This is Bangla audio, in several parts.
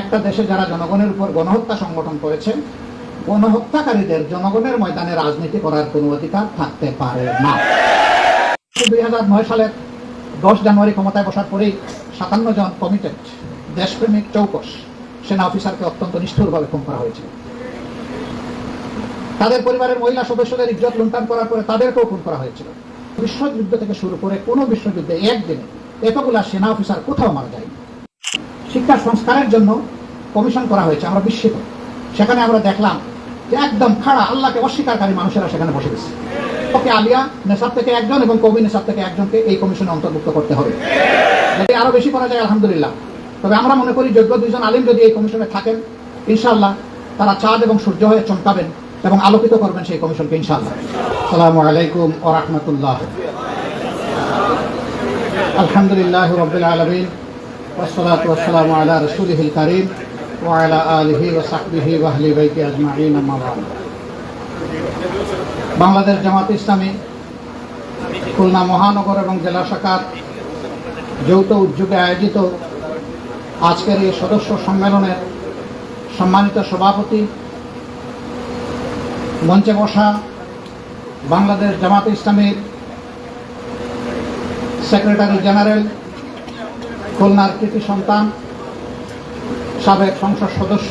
একটা দেশে যারা জনগণের উপর গণহত্যা সংগঠন করেছে, গণহত্যাকারীদের জনগণের ময়দানে রাজনীতি করার কোনো অধিকার থাকতে পারে না। দুই হাজার নয় সালের দশ জানুয়ারি ক্ষমতায় বসার পরেই সাতান্ন জন কমিটেড দেশপ্রেমিক চৌকস সেনা অফিসারকে অত্যন্ত নিষ্ঠুরভাবে খুন করা হয়েছে। তাদের পরিবারের মহিলা সদস্যদের ইজ্জত লুণ্ঠন করার পরে তাদেরকেও খুন করা হয়েছিল। বিশ্বযুদ্ধ থেকে শুরু করে কোনো বিশ্বযুদ্ধে একদিনে এতগুলা সেনা অফিসার কোথাও মারা যায়নি। শিক্ষা সংস্কারের জন্য কমিশন করা হয়েছে আমরা বিস্মিত। সেখানে আমরা দেখলাম যে একদম খাড়া আল্লাহকে অস্বীকারী মানুষেরা সেখানে বসে গেছে। ওকে আলিয়া নেশাব থেকে একজন এবং কবি নেশাব থেকে একজনকে এই কমিশনে অন্তর্ভুক্ত করতে হবে। যদি আরও বেশি করা যায় আলহামদুলিল্লাহ। তবে আমরা মনে করি যোগ্য দুইজন আলিম যদি এই কমিশনে থাকেন ইনশাল্লাহ তারা চাঁদ এবং সূর্য হয়ে চমকাবেন এবং আলোকিত করবেন সেই কমিশনকে ইনশাল্লাহ সালামু আলাইকুম ও রহমতুল্লাহ। আলহামদুলিল্লাহ রবিল আলমিন। والصلاة والسلام على رسوله الكريم وعلى آله وصحبه وأهل بيته أجمعين أما بعد বাংলাদেশ জামাত ইসলামী খুলনা মহানগর এবং জেলা শাখার যৌথ উদ্যোগে আয়োজিত আজকের এই সদস্য সম্মেলনের সম্মানিত সভাপতি মঞ্চে বসা বাংলাদেশ জামাত ইসলামীর সেক্রেটারি জেনারেল খুলনার কৃতি সন্তান, সাবেক সংসদ সদস্য,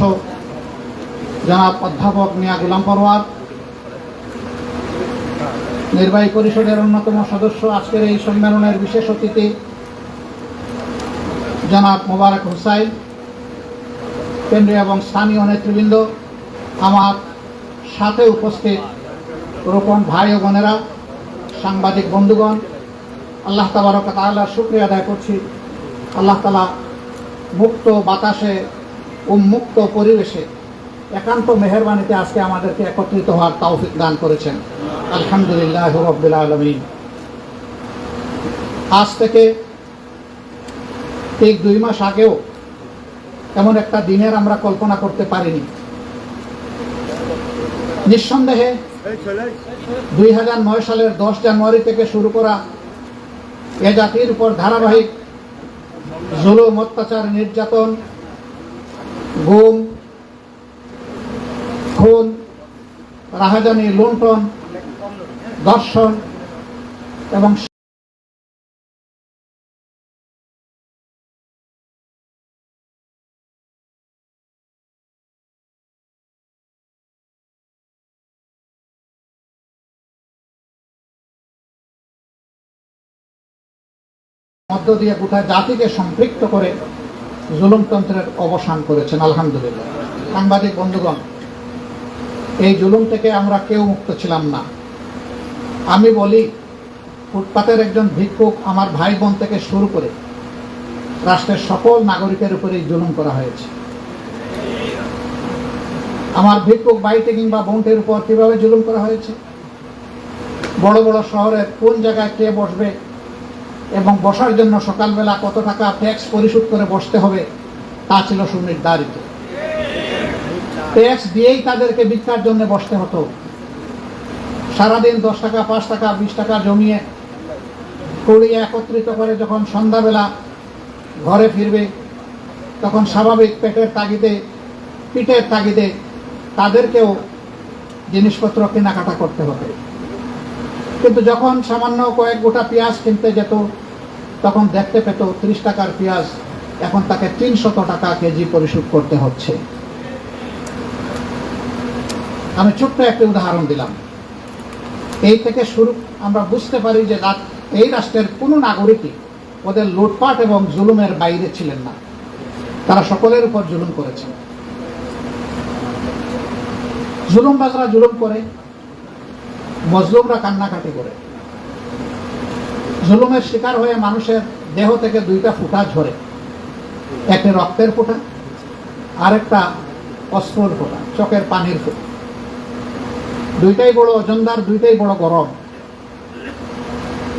জনাব অধ্যাপক মিয়া গুলাম পরোয়ার নির্বাহী পরিষদের অন্যতম সদস্য আজকের এই সম্মেলনের বিশেষ অতিথি, জনাব মোবারক হুসাইন, কেন্দ্রীয় এবং স্থানীয় নেতৃবৃন্দ, আমার সাথে উপস্থিত রোপণ ভাই ও বোনেরা, সাংবাদিক বন্ধুগণ, আল্লাহ তাবারক শুক্রিয়া আদায় করছি। আল্লাহ তালা মুক্ত বাতাসে উন্মুক্ত পরিবেশে একান্ত মেহরবানিতে আজকে আমাদেরকে একত্রিত হওয়ার তৌফিক দান করেছেন। আলহামদুলিল্লাহ রব্বিল আলমিন। আজ থেকে ঠিক দুই মাস আগেও এমন একটা দিনের আমরা কল্পনা করতে পারিনি। নিঃসন্দেহে দুই হাজার নয় সালের দশ জানুয়ারি থেকে শুরু করা এ জাতির উপর ধারাবাহিক জুলুম অত্যাচার নির্যাতন গুম খুন রাহাজানি লুণ্ঠন দর্শন এবং মধ্য দিয়ে গোটা জাতিকে সম্পৃক্ত করে জুলুমতন্ত্রের অবসান করেছেন, আলহামদুলিল্লাহ। সাংবাদিক, বন্ধুগণ, এই জুলুম থেকে আমরা কেউ মুক্ত ছিলাম না। আমি বলি, ফুটপাতের একজন ভিক্ষুক আমার ভাই বোন থেকে শুরু করে রাষ্ট্রের সকল নাগরিকের উপরে এই জুলুম করা হয়েছে। আমার ভিক্ষুক বাইতে কিংবা বোনটের উপর কীভাবে জুলুম করা হয়েছে? বড় বড় শহরের কোন জায়গায় কে বসবে? এবং বসার জন্য সকালবেলা কত টাকা ট্যাক্স পরিশোধ করে বসতে হবে, তা ছিল সুনির্ধারিত। ট্যাক্স দিয়েই তাদেরকে ভিক্ষার জন্য বসতে হতো। সারাদিন দশ টাকা, পাঁচ টাকা, বিশ টাকা জমিয়ে কুড়িয়ে একত্রিত করে যখন সন্ধ্যাবেলা ঘরে ফিরবে, তখন স্বাভাবিক পেটের তাগিদে, পিঠের তাগিদে তাদেরকেও জিনিসপত্র কেনাকাটা করতে হবে। কিন্তু যখন সামান্য কয়েক গোটা পেঁয়াজ কিনতে যেত, তখন দেখতে পেত ত্রিশ টাকার পেঁয়াজ, এখন তাকে তিনশত টাকা কেজি পরিশোধ করতে হচ্ছে। আমি ছোট্ট একটি উদাহরণ দিলাম। এই থেকে শুরু, আমরা বুঝতে পারি যে এই রাষ্ট্রের কোনো নাগরিকই ওদের লুটপাট এবং জুলুমের বাইরে ছিলেন না। তারা সকলের উপর জুলুম করেছেন জুলুমবাজরা জুলুম করে মজলুমরা কান্নাকাটি করে। জুলুমের শিকার হয়ে মানুষের দেহ থেকে দুইটা ফুটা ঝরে। একটি রক্তের ফোঁটা, আরেকটা অস্ত্রর ফোঁটা, চোখের পানির ফোঁটা। দুইটাই বড় ওজনদার দুইটাই বড় গরম।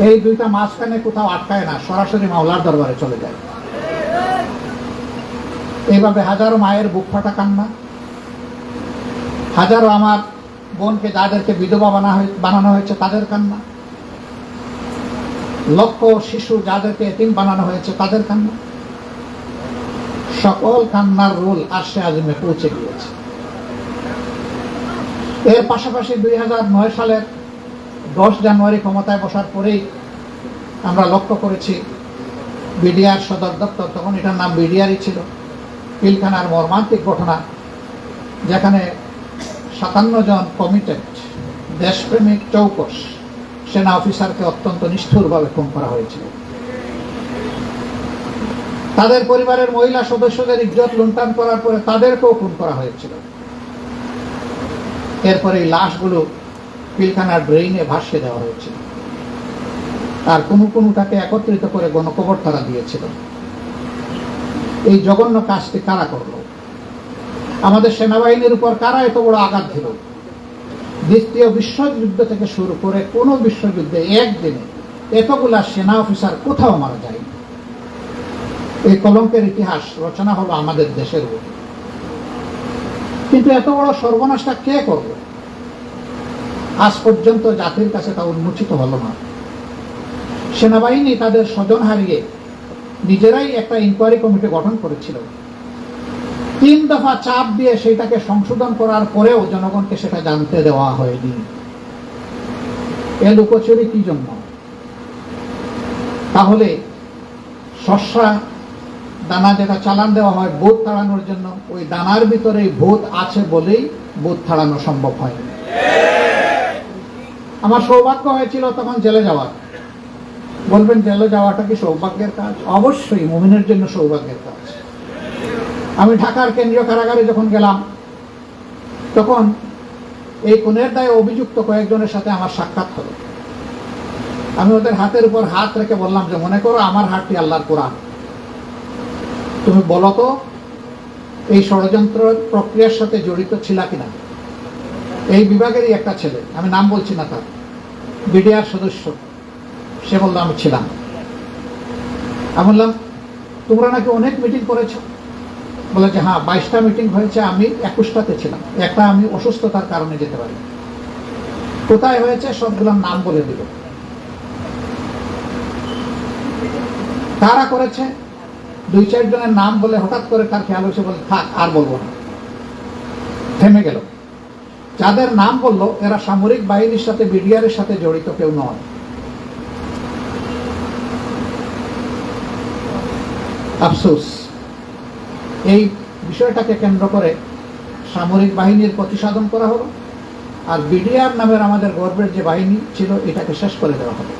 এই দুইটা মাঝখানে কোথাও আটকায় না, সরাসরি মাওলার দরবারে চলে যায়। এইভাবে হাজারো মায়ের বুক ফাটা কান্না। হাজারো আমার বোনকে যাদেরকে বিধবা বানা বানানো হয়েছে তাদের কান্না। লক্ষ শিশু যাদেরকে এতিম বানানো হয়েছে তাদের কান্না। সকল কান্নার রোল আশে আজমে পৌঁছে গিয়েছে। এর পাশাপাশি দুই নয় সালের দশ জানুয়ারি ক্ষমতায় বসার পরেই আমরা লক্ষ্য করেছি, বিডিআর সদর দপ্তর, তখন এটার নাম বিডিআরই ছিল, পিলখানার মর্মান্তিক ঘটনা, যেখানে সাতান্ন জন কমিটেড দেশপ্রেমিক চৌকস সেনা অফিসারকে অত্যন্ত নিষ্ঠুরভাবে খুন করা হয়েছিল। তাদের পরিবারের মহিলা সদস্যদের ইজ্জত লুণ্ঠন করার পরে তাদেরকেও খুন করা হয়েছিল। এরপরে এই লাশগুলো পিলখানার ড্রেইনে ভাসিয়ে দেওয়া হয়েছিল। আর কোনো কোনোটাকে একত্রিত করে গণকবর তারা দিয়েছিল। এই জঘন্য কাজটি কারা করল? আমাদের সেনাবাহিনীর উপর কারা এত বড় আঘাত দিল? দ্বিতীয় বিশ্বযুদ্ধ থেকে শুরু করে কোনো বিশ্বযুদ্ধে একদিনে এতগুলা সেনা অফিসার কোথাও মারা যায়নি। এই কলঙ্কের ইতিহাস রচনা হলো আমাদের দেশের কিন্তু এত বড় সর্বনাশটা কে করবে? আজ পর্যন্ত জাতির কাছে তা উন্মোচিত হলো না। সেনাবাহিনী তাদের স্বজন হারিয়ে নিজেরাই একটা ইনকোয়ারি কমিটি গঠন করেছিল। তিন দফা চাপ দিয়ে সেটাকে সংশোধন করার পরেও জনগণকে সেটা জানতে দেওয়া হয়নি। এ লুকোচুরি কি জন্য? তাহলে শস্যা দানা যেটা চালান দেওয়া হয় ভূত তাড়ানোর জন্য, ওই দানার ভিতরে ভূত আছে বলেই ভূত তাড়ানো সম্ভব হয়। আমার সৌভাগ্য হয়েছিল তখন জেলে যাওয়ার। বলবেন জেলে যাওয়াটা কি সৌভাগ্যের কাজ? অবশ্যই, মুমিনের জন্য সৌভাগ্যের কাজ। আমি ঢাকার কেন্দ্রীয় কারাগারে যখন গেলাম, তখন এই খুনের দায়ে অভিযুক্ত কয়েকজনের সাথে আমার সাক্ষাৎ হলো। আমি ওদের হাতের উপর হাত রেখে বললাম যে, মনে করো আমার হাতটি আল্লাহর কোরআন। তুমি বলো তো, এই ষড়যন্ত্র প্রক্রিয়ার সাথে জড়িত ছিলা কিনা? এই বিভাগেরই একটা ছেলে, আমি নাম বলছি না তার, বিডিআর সদস্য, সে বলল, আমি ছিলাম। আমি বললাম, তোমরা নাকি অনেক মিটিং করেছ? বলে যে হ্যাঁ বাইশটা মিটিং হয়েছে, আমি একুশটাতে ছিলাম। একটা আমি অসুস্থতার কারণে যেতে পারি কোথায় হয়েছে সবগুলোর নাম বলে দিল। কারা করেছে। দুই চারজনের নাম বলে হঠাৎ করে তার খেয়াল হয়েছে বলে, থাক, আর বলব না। থেমে গেল। যাদের নাম বলল, এরা সামরিক বাহিনীর সাথে বিডিআরের সাথে জড়িত কেউ নয়। আফসোস। এই বিষয়টাকে কেন্দ্র করে সামরিক বাহিনীর প্রতিসাধন করা হলো, আর বিডিআর নামের আমাদের গর্বের যে বাহিনী ছিল, এটাকে শেষ করে দেওয়া হলো।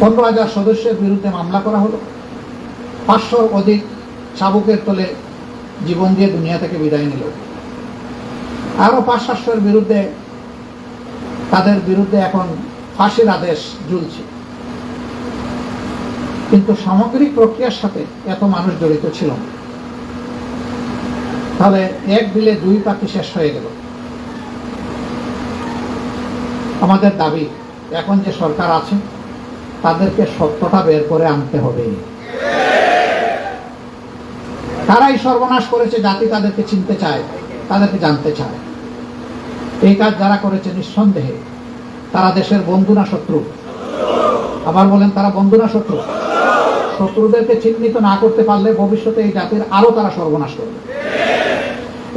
পনেরো হাজার সদস্যের বিরুদ্ধে মামলা করা হলো। পাঁচশো অধিক চাবুকের তলে জীবন দিয়ে দুনিয়া থেকে বিদায় নিল। আরও পাঁচ সাতশোর বিরুদ্ধে তাদের বিরুদ্ধে এখন ফাঁসির আদেশ ঝুলছে। কিন্তু সামগ্রিক প্রক্রিয়ার সাথে এত মানুষ জড়িত ছিল না। তাহলে এক দিলে দুই পাখি শেষ হয়ে গেল। আমাদের দাবি, এখন যে সরকার আছে, তাদেরকে সত্যটা বের করে আনতে হবে। তারাই সর্বনাশ করেছে, জাতি তাদেরকে চিনতে চায়, তাদেরকে জানতে চায়। এই কাজ যারা করেছে নিঃসন্দেহে, তারা দেশের বন্ধু না শত্রু। আবার বলেন, তারা বন্ধু না শত্রু। শত্রুদেরকে চিহ্নিত না করতে পারলে ভবিষ্যতে এই জাতির আরও তারা সর্বনাশ করবে।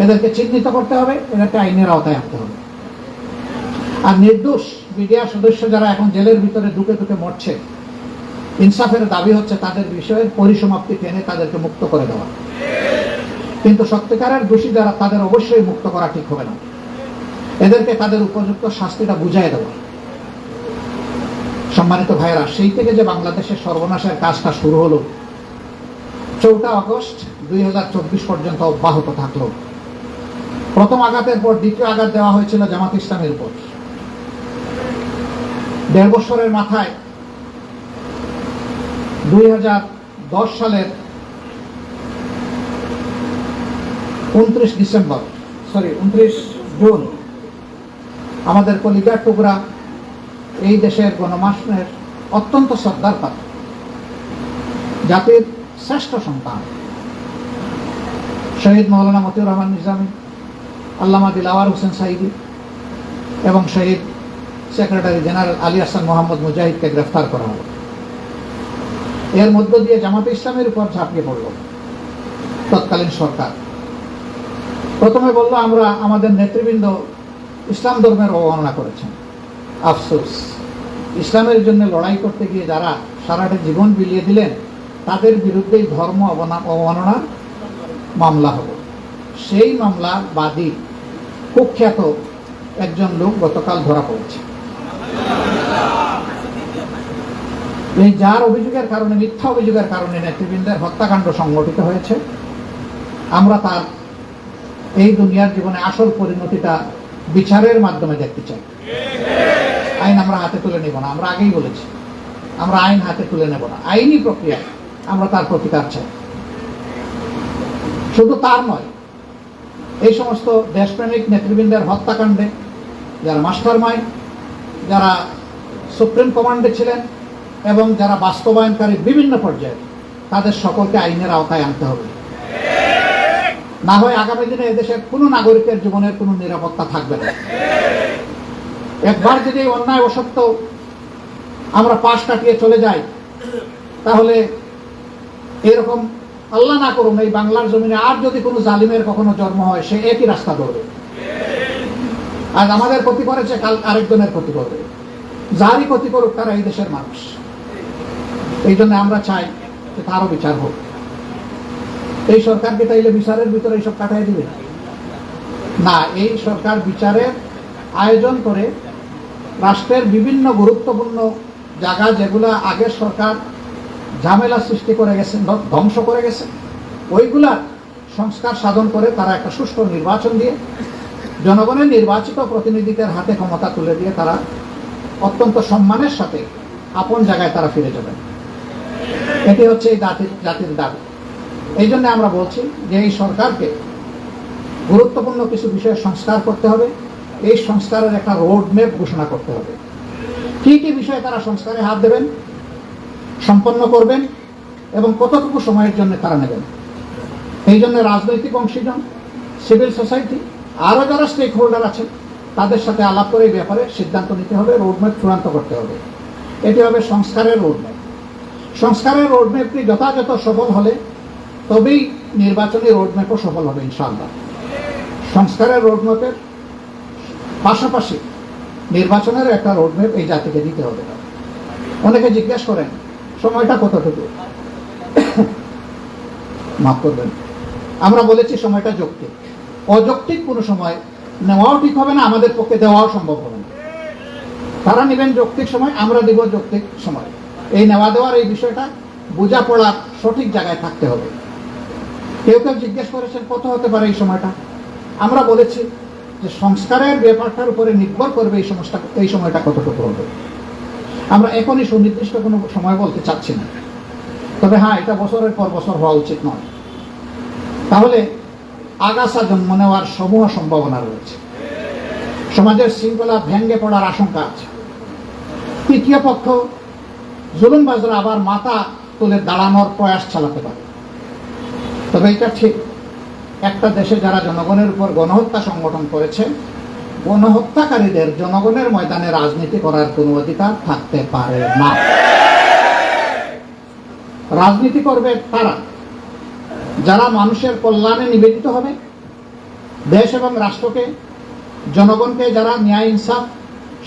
এদেরকে চিহ্নিত করতে হবে, এদেরকে আইনের আওতায় আনতে হবে। আর নির্দোষ মিডিয়ার সদস্য যারা এখন জেলের ভিতরে ঢুকে ঢুকে মরছে, ইনসাফের দাবি হচ্ছে তাদের বিষয়ের পরিসমাপ্তি টেনে তাদেরকে মুক্ত করে দেওয়া। কিন্তু সত্যিকারের দোষী যারা, তাদের অবশ্যই মুক্ত করা ঠিক হবে না। এদেরকে তাদের উপযুক্ত শাস্তিটা বুঝাই দেওয়া। সম্মানিত ভাইয়েরা, সেই থেকে যে বাংলাদেশের সর্বনাশের কাজটা শুরু হলো, চৌঠা আগস্ট দুই হাজার চব্বিশ পর্যন্ত অব্যাহত থাকল। প্রথম আঘাতের পর দ্বিতীয় আঘাত দেওয়া হয়েছিল জামাত ইসলামের উপর। দেড় বছরের মাথায় দুই হাজার দশ সালের উনত্রিশ ডিসেম্বর সরি উনত্রিশ জুন, আমাদের কলিজার টুকরা এই দেশের গণমাসনের অত্যন্ত শ্রদ্ধার পাত্র। জাতির শ্রেষ্ঠ সন্তান। শহীদ মৌলানা মতিউর রহমান নিজামী আল্লামা দিলাওয়ার হোসেন সাইদি এবং শহীদ সেক্রেটারি জেনারেল আলী হাসান মোহাম্মদ মুজাহিদকে গ্রেফতার করা হলো। এর মধ্য দিয়ে জামাতে ইসলামের উপর ঝাঁপিয়ে পড়ল তৎকালীন সরকার। প্রথমে বলল, আমরা আমাদের নেতৃবৃন্দ ইসলাম ধর্মের অবমাননা করেছেন। আফসোস। ইসলামের জন্য লড়াই করতে গিয়ে যারা সারাটা জীবন বিলিয়ে দিলেন, তাদের বিরুদ্ধেই ধর্ম অবমাননার মামলা হলো। সেই মামলা বাদী কুখ্যাত একজন লোক গতকাল ধরা পড়েছে। এই যার অভিযোগের কারণে, মিথ্যা অভিযোগের কারণে নেতৃবৃন্দের হত্যাকাণ্ড সংগঠিত হয়েছে। আমরা তার এই দুনিয়ার জীবনে আসল পরিণতিটা বিচারের মাধ্যমে দেখতে চাই। আইন আমরা হাতে তুলে নেব না, আমরা আগেই বলেছি। আমরা আইন হাতে তুলে নেব না, আইনি প্রক্রিয়া আমরা তার প্রতিকার চাই। শুধু তার নয় এই সমস্ত দেশপ্রেমিক নেতৃবৃন্দের হত্যাকাণ্ডে, যারা মাস্টার মাইন্ড যারা সুপ্রিম কমান্ডে ছিলেন এবং যারা বাস্তবায়নকারী বিভিন্ন পর্যায়ে, তাদের সকলকে আইনের আওতায় আনতে হবে। না হয় আগামী দিনে এদেশের কোনো নাগরিকের জীবনের কোনো নিরাপত্তা থাকবে না। একবার যদি অন্যায় অসত্য আমরা পাশ কাটিয়ে চলে যাই, তাহলে এরকম আল্লাহ না করুন এই বাংলার জমিনে আর যদি কোনো জালিমের কখনো জন্ম হয়, সে একই রাস্তা ধরবে। আজ আমাদের ক্ষতি করেছে, কাল আরেকজনের ক্ষতি করবে। যারই ক্ষতি করুক, তারা এই দেশের মানুষ। এই জন্য আমরা চাই যে তারও বিচার হোক। এই সরকারকে তাইলে বিচারের ভিতরে এইসব কাটাই দিবে? না, এই সরকার বিচারের আয়োজন করে রাষ্ট্রের বিভিন্ন গুরুত্বপূর্ণ জায়গা যেগুলা আগের সরকার ঝামেলা সৃষ্টি করে গেছে, ধ্ব- ধ্বংস করে গেছে। ওইগুলা সংস্কার সাধন করে তারা একটা সুষ্ঠু নির্বাচন দিয়ে, জনগণের নির্বাচিত প্রতিনিধিদের হাতে ক্ষমতা তুলে দিয়ে তারা অত্যন্ত সম্মানের সাথে আপন জায়গায় তারা ফিরে যাবেন এটি হচ্ছে এই জাতির জাতির দাবি। এই জন্য আমরা বলছি যে এই সরকারকে গুরুত্বপূর্ণ কিছু বিষয়ে সংস্কার করতে হবে, এই সংস্কারের একটা রোড ম্যাপ ঘোষণা করতে হবে। কি কি বিষয়ে তারা সংস্কারে হাত দেবেন সম্পন্ন করবেন এবং কতটুকু সময়ের জন্য তারা নেবেন। এই জন্য রাজনৈতিক অংশীজন সিভিল সোসাইটি, আরও যারা স্টেক হোল্ডার আছেন, তাদের সাথে আলাপ করে এই ব্যাপারে সিদ্ধান্ত নিতে হবে রোডম্যাপ চূড়ান্ত করতে হবে। এটি হবে সংস্কারের রোডম্যাপ সংস্কারের রোডম্যাপটি যথাযথ সফল হলে তবেই নির্বাচনী রোডম্যাপও সফল হবে, ইনশাআল্লাহ। সংস্কারের রোডম্যাপের পাশাপাশি নির্বাচনের একটা রোডম্যাপ এই জাতিকে দিতে হবে। অনেকে জিজ্ঞেস করেন সময়টা কতটুকু মাফ করবেন। আমরা বলেছি সময়টা যৌক্তিক। অযৌক্তিক কোনো সময় নেওয়াও ঠিক হবে না, আমাদের পক্ষে দেওয়াও সম্ভব হবে না। তারা নেবেন যৌক্তিক সময়, আমরা দেব যৌক্তিক সময়। এই নেওয়া দেওয়ার এই বিষয়টা বোঝাপড়ার সঠিক জায়গায় থাকতে হবে। কেউ কেউ জিজ্ঞেস করেছেন, কত হতে পারে এই সময়টা? আমরা বলেছি যে সংস্কারের ব্যাপারটার উপরে নির্ভর করবে এই সমস্যা এই সময়টা কতটুকু হবে। আমরা এখনই সুনির্দিষ্ট কোনো সময় বলতে চাচ্ছি না। তবে হ্যাঁ এটা বছরের পর বছর হওয়া উচিত নয়। তাহলে আগাছা জন্ম নেওয়ার সমূহ সম্ভাবনা রয়েছে। সমাজের শৃঙ্খলা ভেঙ্গে পড়ার আশঙ্কা আছে। তৃতীয় পক্ষ জুলুমবাজরা আবার মাথা তুলে দাঁড়ানোর প্রয়াস চালাতে পারে। তবে এটা ঠিক। একটা দেশে যারা জনগণের উপর গণহত্যা সংগঠন করেছে গণহত্যাকারীদের জনগণের ময়দানে রাজনীতি করার কোনো অধিকার থাকতে পারে না। রাজনীতি করবে তারা। যারা মানুষের কল্যাণে নিবেদিত হবে, দেশ এবং রাষ্ট্রকে, জনগণকে যারা ন্যায়, ইনসাফ,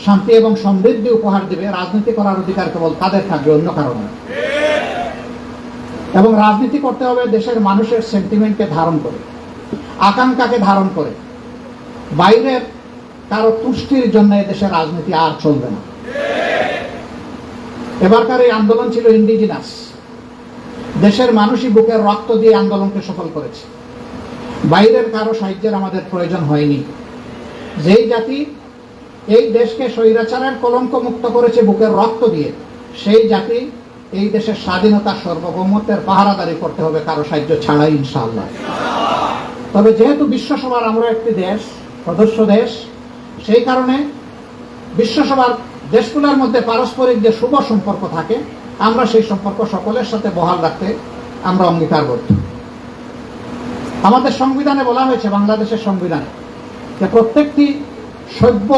শান্তি এবং সমৃদ্ধি উপহার দেবে, রাজনীতি করার অধিকার কেবল তাদের থাকবে, অন্য কারণে এবং রাজনীতি করতে হবে দেশের মানুষের সেন্টিমেন্টকে ধারণ করে, আকাঙ্ক্ষাকে ধারণ করে, বাইরের কারও তুষ্টির জন্য দেশে রাজনীতি আর চলবে না। এবারকার এই আন্দোলন ছিল ইন্ডিজিনাস দেশের মানুষই বুকের রক্ত দিয়ে আন্দোলনকে সফল করেছে। বাইরের কারও সাহায্যের আমাদের প্রয়োজন হয়নি। যেই জাতি এই দেশকে স্বৈরাচারের কলঙ্ক মুক্ত করেছে বুকের রক্ত দিয়ে, সেই জাতি এই দেশের স্বাধীনতা সার্বভৌমত্বের পাহারাদারি করতে হবে কারও সাহায্য ছাড়াই ইনশাআল্লাহ। তবে যেহেতু বিশ্বসভার আমরা একটি দেশ, সদস্য দেশ সেই কারণে বিশ্বসভার দেশগুলোর মধ্যে পারস্পরিক যে শুভ সম্পর্ক থাকে, আমরা সেই সম্পর্ক সকলের সাথে বহাল রাখতে আমরা অঙ্গীকারবদ্ধ। আমাদের সংবিধানে বলা হয়েছে, বাংলাদেশের সংবিধানে, যে প্রত্যেকটি সভ্য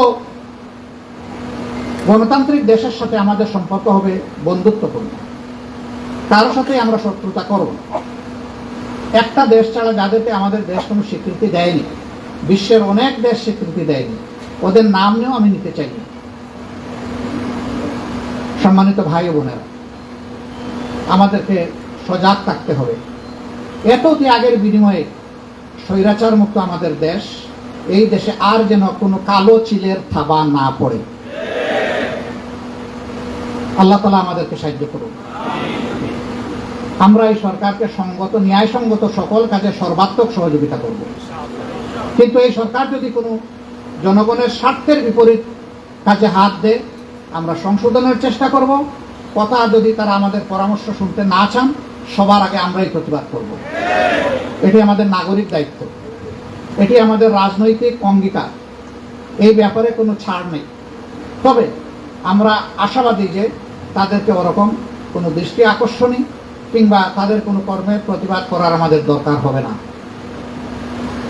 গণতান্ত্রিক দেশের সাথে আমাদের সম্পর্ক হবে বন্ধুত্বপূর্ণ। কারও সাথে আমরা শত্রুতা করব একটা দেশ ছাড়া যাদেরকে আমাদের দেশ কোনো স্বীকৃতি দেয়নি, বিশ্বের অনেক দেশ স্বীকৃতি দেয়নি ওদের নাম নিয়েও আমি নিতে চাই। সম্মানিত ভাই বোনেরা, আমাদেরকে সজাগ থাকতে হবে। এত ত্যাগের বিনিময়ে স্বৈরাচার মুক্ত আমাদের দেশ, এই দেশে আর যেন কোনো কালো চিলের থাবা না পড়ে। আল্লাহ তালা আমাদেরকে সাহায্য করুন আমরা এই সরকারকে সঙ্গত, ন্যায়সঙ্গত সকল কাজে সর্বাত্মক সহযোগিতা করব। কিন্তু এই সরকার যদি কোনো জনগণের স্বার্থের বিপরীত কাজে হাত দেয় আমরা সংশোধনের চেষ্টা করব। কথা যদি তারা আমাদের পরামর্শ শুনতে না চান, সবার আগে আমরাই প্রতিবাদ করব। এটি আমাদের নাগরিক দায়িত্ব। এটি আমাদের রাজনৈতিক অঙ্গীকার। এই ব্যাপারে কোনো ছাড় নেই। তবে আমরা আশাবাদী যে তাদেরকে ওরকম কোনো দৃষ্টি আকর্ষণী কিংবা তাদের কোনো কর্মের প্রতিবাদ করার আমাদের দরকার হবে না।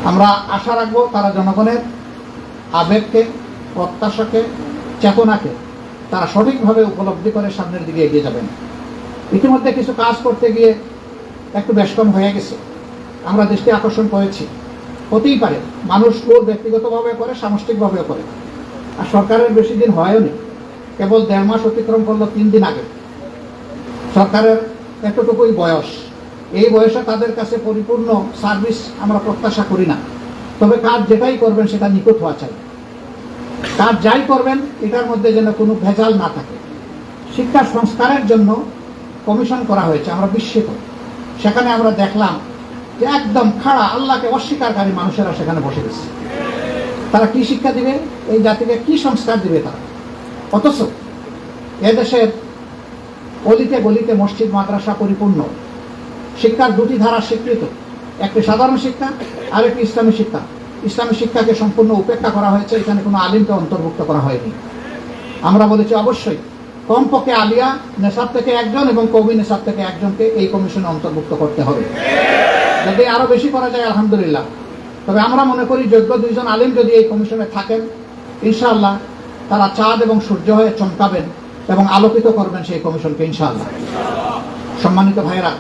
আমরা আশা রাখব তারা জনগণের আবেগকে, প্রত্যাশাকে, চেতনাকে তারা সঠিকভাবে উপলব্ধি করে সামনের দিকে এগিয়ে যাবেন। ইতিমধ্যে কিছু কাজ করতে গিয়ে একটু ব্যস্তম হয়ে গেছে। আমরা দৃষ্টি আকর্ষণ করেছি। হতেই পারে, মানুষ ওর ব্যক্তিগতভাবে করে, সামষ্টিকভাবেও করে। আর সরকারের বেশি দিন হয়ও নি। কেবল দেড় মাস অতিক্রম করল তিন দিন আগে। সরকারের এতটুকুই বয়স। এই বয়সে তাদের কাছে পরিপূর্ণ সার্ভিস আমরা প্রত্যাশা করি না। তবে কাজ যেটাই করবেন সেটা নিখুঁত হওয়া চাই। কাজ যাই করবেন, এটার মধ্যে যেন কোনো ভেজাল না থাকে। শিক্ষা সংস্কারের জন্য কমিশন করা হয়েছে, আমরা বিস্মিত। সেখানে আমরা দেখলাম যে একদম খাড়া, আল্লাহকে অস্বীকারী মানুষেরা সেখানে বসে গেছে। তারা কি শিক্ষা দিবে? এই জাতিকে কি সংস্কার দিবে তারা? অথচ এদেশের অলিতে গলিতে মসজিদ, মাদ্রাসা পরিপূর্ণ। শিক্ষার দুটি ধারা স্বীকৃত, একটি সাধারণ শিক্ষা আর একটি ইসলামী শিক্ষা। ইসলামী শিক্ষাকে সম্পূর্ণ উপেক্ষা করা হয়েছে, এখানে কোনো আলিমকে অন্তর্ভুক্ত করা হয়নি। আমরা বলেছি অবশ্যই, কমপক্ষে আলিয়া নেশাব থেকে একজন এবং কবি নেশাব থেকে একজনকে এই কমিশনে অন্তর্ভুক্ত করতে হবে। যদি আরও বেশি করা যায়, আলহামদুলিল্লাহ। তবে আমরা মনে করি যোগ্য দুইজন আলিম যদি এই কমিশনে থাকেন, ইনশাআল্লাহ তারা চাঁদ এবং সূর্য হয়ে চমকাবেন এবং আলোকিত করবেন সেই কমিশনকে, ইনশাআল্লাহ। সম্মানিত ভাইরা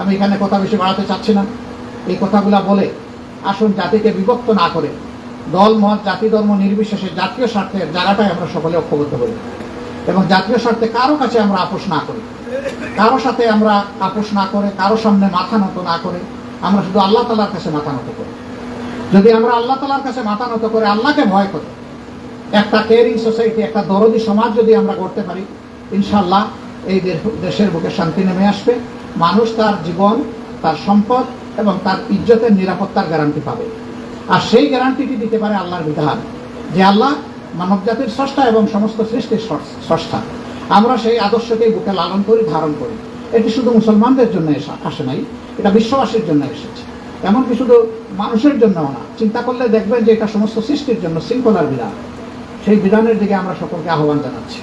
আমি এখানে কথা বেশি বাড়াতে চাচ্ছি না। এই কথাগুলা বলে আসুন জাতিকে বিভক্ত না করে। দল, মত, জাতি, ধর্ম, নির্বিশেষে জাতীয় স্বার্থের জায়গাটাই আমরা সকলে ঐক্যবদ্ধ করি এবং জাতীয় স্বার্থে কারও কাছে আমরা আপোষ না করি। কারও সাথে আমরা আপোষ না করে, কারও সামনে মাথা নত না করে, আমরা শুধু আল্লাহ তালার কাছে মাথা নত করি। যদি আমরা আল্লাহ তালার কাছে মাথা নত করে, আল্লাহকে ভয় করি, একটা কেয়ারিং সোসাইটি একটা দরদি সমাজ যদি আমরা করতে পারি ইনশাল্লাহ এই দেশের বুকে শান্তি নেমে আসবে। মানুষ তার জীবন, তার সম্পদ এবং তার ইজ্জতের নিরাপত্তার গ্যারান্টি পাবে। আর সেই গ্যারান্টিটি দিতে পারে আল্লাহর বিধান, যে আল্লাহ মানব জাতির স্রষ্টা এবং সমস্ত সৃষ্টির স্রষ্টা। আমরা সেই আদর্শকেই বুকে লালন করি, ধারণ করি। এটি শুধু মুসলমানদের জন্য আসে নাই, এটা বিশ্ববাসীর জন্য এসেছে। এমনকি শুধু মানুষের জন্যও না, চিন্তা করলে দেখবেন যে এটা সমস্ত সৃষ্টির জন্য শৃঙ্খলার বিধান। সেই বিধানের দিকে আমরা সকলকে আহ্বান জানাচ্ছি।